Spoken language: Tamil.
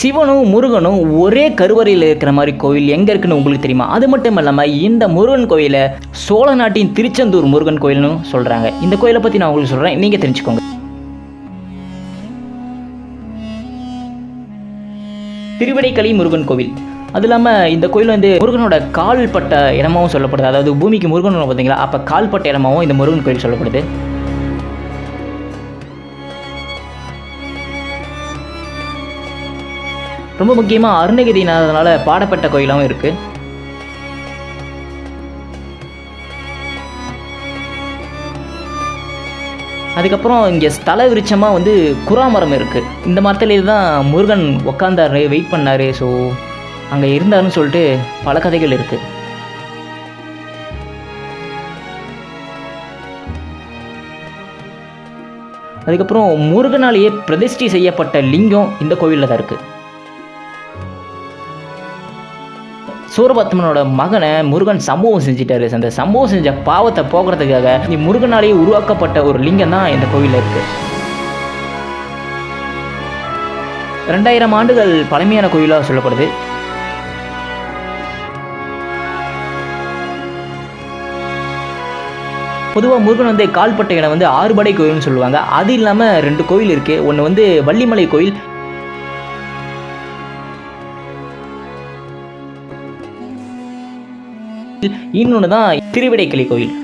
சிவனும் முருகனும் ஒரே கருவறையில் இருக்கிற மாதிரி கோவில் எங்கே இருக்குன்னு உங்களுக்கு தெரியுமா? அது மட்டும் இல்லாமல் இந்த முருகன் கோயிலை சோழ நாட்டின் திருச்செந்தூர் முருகன் கோயில்னு சொல்கிறாங்க இந்த கோயிலை பற்றி நான் உங்களுக்கு சொல்கிறேன் நீங்கள் தெரிஞ்சுக்கோங்க. திருவிடைக்களி முருகன் கோவில். அது இல்லாமல் இந்த கோயில் வந்து முருகனோட கால்பட்ட இடமாவும் சொல்லப்படுது. அதாவது பூமிக்கு முருகன் பார்த்தீங்களா? அப்போ கால்பட்ட இடமாவும் இந்த முருகன் கோயில் சொல்லப்படுது. ரொம்ப முக்கியமாக அருணகிரிநாதனால் பாடப்பட்ட கோயிலாகவும் இருக்குது அதுக்கப்புறம் இங்கே ஸ்தல விருட்சமாக வந்து குறாமரம் இருக்குது இந்த மரத்துலேயே தான் முருகன் உக்காந்தாரு வெயிட் பண்ணார். ஸோ அங்கே இருந்தாருன்னு சொல்லிட்டு பல கதைகள் இருக்குது அதுக்கப்புறம் முருகனாலேயே பிரதிஷ்டி செய்யப்பட்ட லிங்கம் இந்த கோவிலில் தான் இருக்குது சூரபத்மனோட மகனை முருகன் சம்பவம் செஞ்சிட்டாரு. அந்த சம்பவம் செஞ்ச பாவத்தை போக்குறதுக்காக நீ முருகனாலேயே உருவாக்கப்பட்ட ஒரு லிங்கம் தான் இந்த கோவிலில் இருக்கு. ரெண்டாயிரம் ஆண்டுகள் பழமையான கோயிலாக சொல்லப்படுது. பொதுவாக முருகன் வந்து கால்பட்ட இடம் வந்து ஆறுபடை கோயில்னு சொல்லுவாங்க. அது இல்லாமல் ரெண்டு கோயில் இருக்குது ஒன்று வந்து வள்ளிமலை கோயில் இன்னொன்று தான் திருவிடைக்கிளி கோயில்.